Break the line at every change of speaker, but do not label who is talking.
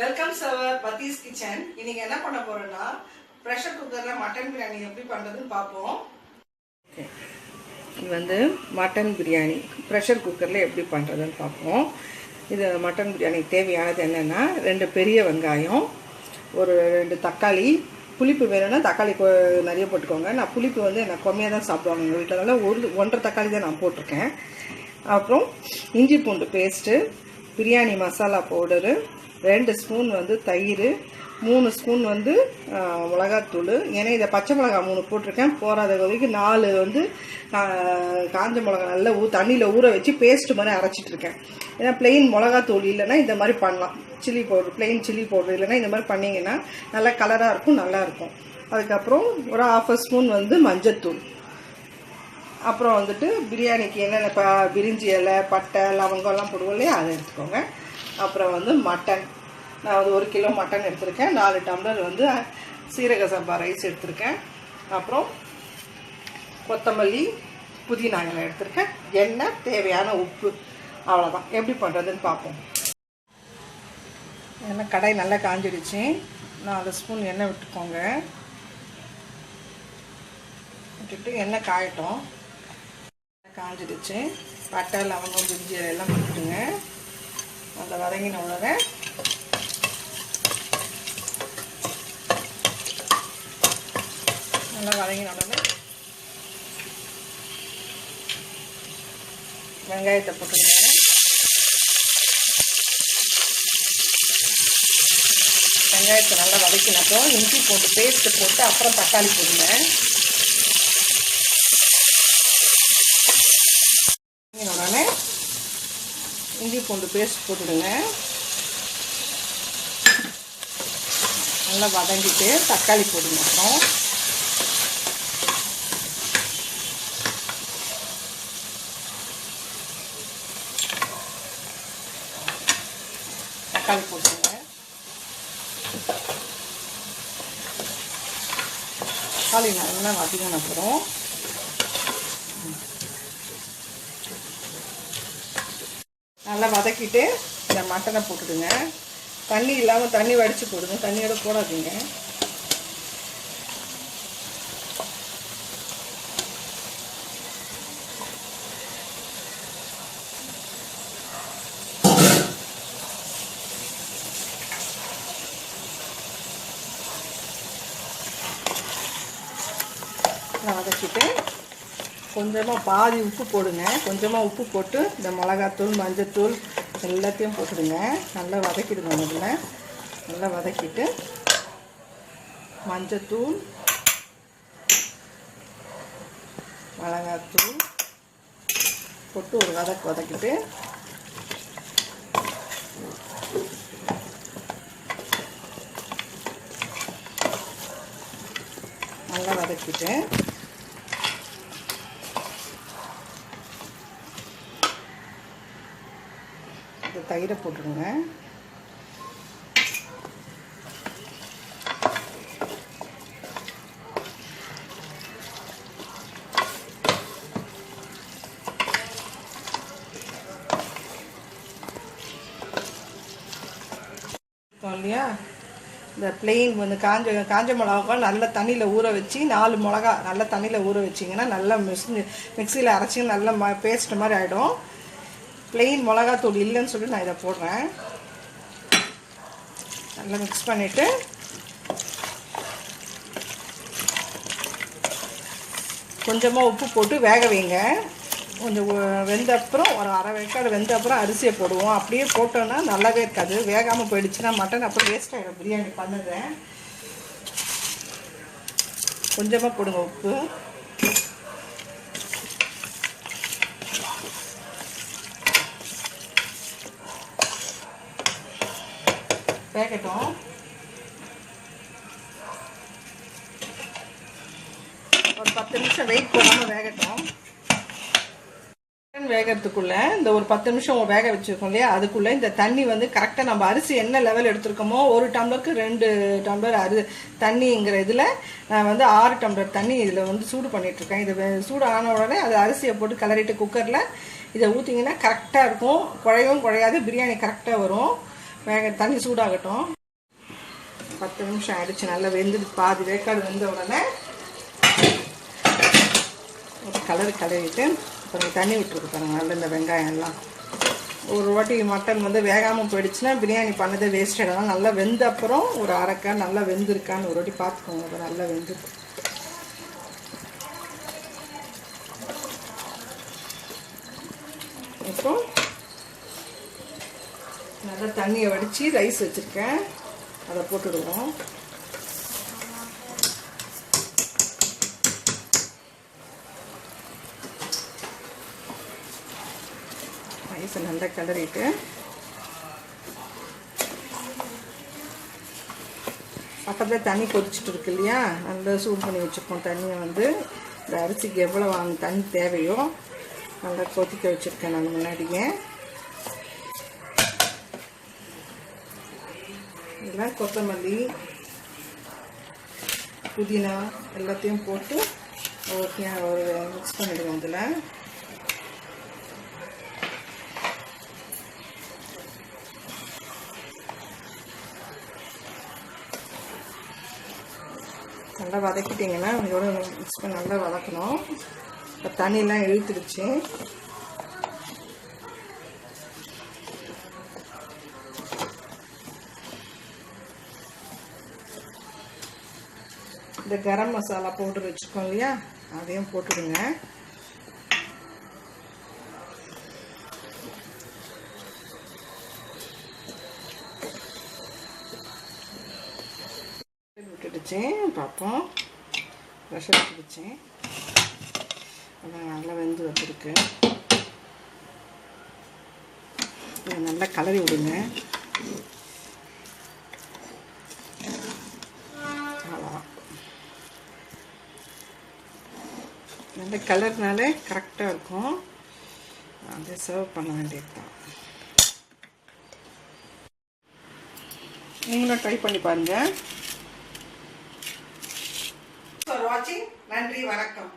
Welcome சவர் பத்தீஸ் kitchen இன்னைக்கு என்ன பண்ண போறோம்னா ப்ரெஷர் குக்கர்ல மட்டன் பிரியாணி எப்படி பண்றதுன்னு பார்ப்போம். இது வந்து மட்டன் பிரியாணி ப்ரெஷர் குக்கரில் எப்படி பண்ணுறதுன்னு பார்ப்போம். இது மட்டன் பிரியாணிக்கு தேவையானது என்னென்னா ரெண்டு பெரிய வெங்காயம் ஒரு ரெண்டு தக்காளி. புளிப்பு வேணும்னா தக்காளி நிறைய போட்டுக்கோங்க. நான் புளிப்பு வந்து எனக்கு கம்மியாக தான் சாப்பிடுவாங்க எங்கள் வீட்டில் அதனால் ஒரு ஒன்றரை தக்காளி தான் நான் போட்டிருக்கேன். அப்புறம் இஞ்சி பூண்டு பேஸ்ட்டு பிரியாணி மசாலா பவுடரு ரெண்டு ஸ்பூன் வந்து தயிர் மூணு ஸ்பூன் வந்து மிளகாத்தூள். ஏன்னா இதை பச்சை மிளகா மூணு போட்டிருக்கேன். போகாத வரைக்கும் நாலு வந்து காஞ்ச மிளகா நல்லா ஊ தண்ணியில் ஊற வச்சு பேஸ்ட் மாதிரி அரைச்சிட்டு இருக்கேன் ஏன்னா பிளெயின் மிளகாத்தூள் இல்லைன்னா இந்த மாதிரி பண்ணலாம். Chilli powder plain chilli powder இல்லைன்னா இந்த மாதிரி பண்ணிங்கன்னா நல்லா கலராக இருக்கும் நல்லாயிருக்கும் அதுக்கப்புறம் ஒரு ஹாஃப் ஸ்பூன் வந்து மஞ்சத்தூள். அப்புறம் வந்துட்டு பிரியாணிக்கு என்னென்ன ப பிரிஞ்சி இலை பட்டை லவங்கம்லாம் போடுவோம் இல்லையா? அதை எடுத்துக்கோங்க. அப்புறம் வந்து மட்டன். நான் வந்து ஒரு கிலோ மட்டன் எடுத்திருக்கேன். நாலு டம்ளர் வந்து சீரக சம்பா ரைஸ் எடுத்திருக்கேன். அப்புறம் கொத்தமல்லி புதினா இலை எடுத்திருக்கேன். எண்ணெய் தேவையான உப்பு. அவ்வளோதான் எப்படி பண்ணுறதுன்னு பார்ப்போம். எண்ணெய் கடை நல்லா காஞ்சிடுச்சு. நாலு ஸ்பூன் எண்ணெய் விட்டுக்கோங்க. விட்டுட்டு எண்ணெய் காயட்டும். காஞ்சிடுச்சு. பட்டை லவங்கம் பிரிஞ்சி எல்லாம் போட்டுடுங்க. அந்த வதங்கின உடனே நல்லா வதங்கின உடனே வெங்காயத்தை போட்டுடுங்க வெங்காயத்தை நல்லா வதக்கினப்போ இஞ்சி போட்டு பேஸ்ட்டு போட்டு அப்புறம் தக்காளி போடுங்க வதங்கின உடனே இஞ்சி பூண்டு பேஸ்ட் போட்டுடுங்க. நல்லா வதங்கிட்டு தக்காளி போடுங்க அப்புறம். தக்காளி போட்டுருங்க தக்காளி நல்லா வதங்கின அப்புறம் நல்லா வதக்கிட்டு இந்த மட்டனை போட்டுடுங்க. தண்ணி இல்லாமல் தண்ணி வடித்து போடுங்க. தண்ணியோட போடாதீங்க. வதக்கிட்டு கொஞ்சமாக பாதி உப்பு போடுங்க. கொஞ்சமாக உப்பு போட்டு இந்த மிளகாத்தூள் மஞ்சத்தூள் எல்லாத்தையும் போட்டுடுங்க. நல்லா வதக்கிடுங்க முதல்ல. நல்லா வதக்கிட்டு மஞ்சத்தூள் மிளகாத்தூள் போட்டு ஒரு வதக்கு வதக்கிட்டு நல்லா வதக்கிட்டு இந்த தயிரை போட்டுருங்க. இல்லையா? இந்த பிளெயின் வந்து காஞ்ச காஞ்ச மிளகா நல்ல தண்ணியில் ஊற வச்சு நாலு மிளகா நல்ல தண்ணியில் ஊற வச்சிங்கன்னா நல்லா மிக்ஸி மிக்சியில் அரைச்சி நல்ல ம பேஸ்ட் மாதிரி ஆகிடும் பிளெயின் மிளகாத்தூள் இல்லைன்னு சொல்லி நான் இதை போடுறேன். நல்லா மிக்ஸ் பண்ணிவிட்டு கொஞ்சமாக உப்பு போட்டு வேக வைங்க. கொஞ்சம் வெந்த அப்புறம் ஒரு அரை வேக்காடு வெந்த அப்புறம் அரிசியை போடுவோம். அப்படியே போட்டோன்னா நல்லாவே இருக்காது. வேகாமல் போயிடுச்சுன்னா மட்டன் அப்புறம் வேஸ்ட் ஆகிடும் பிரியாணி பண்ணுறேன். கொஞ்சமாக போடுங்க உப்பு. வேகட்டும். ஒரு பத்து நிமிஷம் வெயிட் போடாமல் வேகட்டும். சிக்கன் வேகிறதுக்குள்ள இந்த ஒரு பத்து நிமிஷம் வேக வச்சிருக்கோம் இல்லையா? அதுக்குள்ள இந்த தண்ணி வந்து கரெக்டாக நம்ம அரிசி என்ன லெவல் எடுத்திருக்கோமோ ஒரு டம்ளருக்கு ரெண்டு டம்ளர் அரி தண்ணிங்கிற இதில் நான் வந்து ஆறு டம்ளர் தண்ணி இதில் வந்து சூடு பண்ணிட்டு இருக்கேன் இது சூடு ஆன உடனே அது அரிசியை போட்டு கிளறிட்டு குக்கரில் இதை ஊற்றிங்கன்னா கரெக்டாக இருக்கும். குழையவும் குழையாது பிரியாணி கரெக்டாக வரும். வேக தண்ணி சூடாகட்டும். பத்து நிமிஷம் ஆயிடுச்சு நல்லா வெந்து பாதி வேக்காடு வெந்த உடனே ஒரு கலர் கழுவிட்டு அப்புறம் தண்ணி விட்டுருக்கு பாருங்க நல்ல இந்த வெங்காயம் எல்லாம். ஒரு வாட்டி மட்டன் வந்து வேகாமல் போயிடுச்சுன்னா பிரியாணி பண்ணதே வேஸ்ட் ஆகிடும் நல்லா வெந்த அப்புறம் ஒரு அரைக்கா நல்லா வெந்திருக்கான்னு ஒரு வாட்டி பார்த்துக்கோங்க அது நல்லா வெந்துருக்கு இப்போ நல்லா தண்ணியை வடித்து ரைஸ் வச்சுருக்கேன். அதை போட்டுடுவோம். ரைஸை நல்லா கிளறிட்டு. பக்கத்தில் தண்ணி கொதிச்சுட்டு இருக்கு இல்லையா? நல்லா சூடு பண்ணி வச்சுருக்கோம். தண்ணியை வந்து இந்த அரிசிக்கு எவ்வளோ வாங்க தண்ணி தேவையோ நல்லா கொதிக்க வச்சுருக்கேன் நான் முன்னாடியே. இதெல்லாம் கொத்தமல்லி புதினா எல்லாத்தையும் போட்டு ஓகே ஒரு மிக்ஸ் பண்ணிடுவோம் இதில். நல்லா வதக்கிட்டிங்கன்னா இதோட மிக்ஸ் பண்ணி நல்லா வதக்கணும். இப்போ தண்ணியெலாம் இழுத்துடுச்சு. இந்த கரம் மசாலா பவுடர் வச்சுருக்கோம் இல்லையா? அதையும் போட்டுடுங்க. விட்டுடுச்சேன் பார்ப்போம். ப்ரெஷர் விட்டுடுச்சேன் அதான் நல்லா வெந்து வச்சுருக்கு நல்லா கலரி விடுங்க அவ்வளோதான் நல்ல கலர்னாலே கரெக்டாக இருக்கும். அதை சர்வ் பண்ண வேண்டியது தான் நீங்களும் ட்ரை பண்ணி பாருங்கள் ஃபார் வாட்சிங் நன்றி வணக்கம்.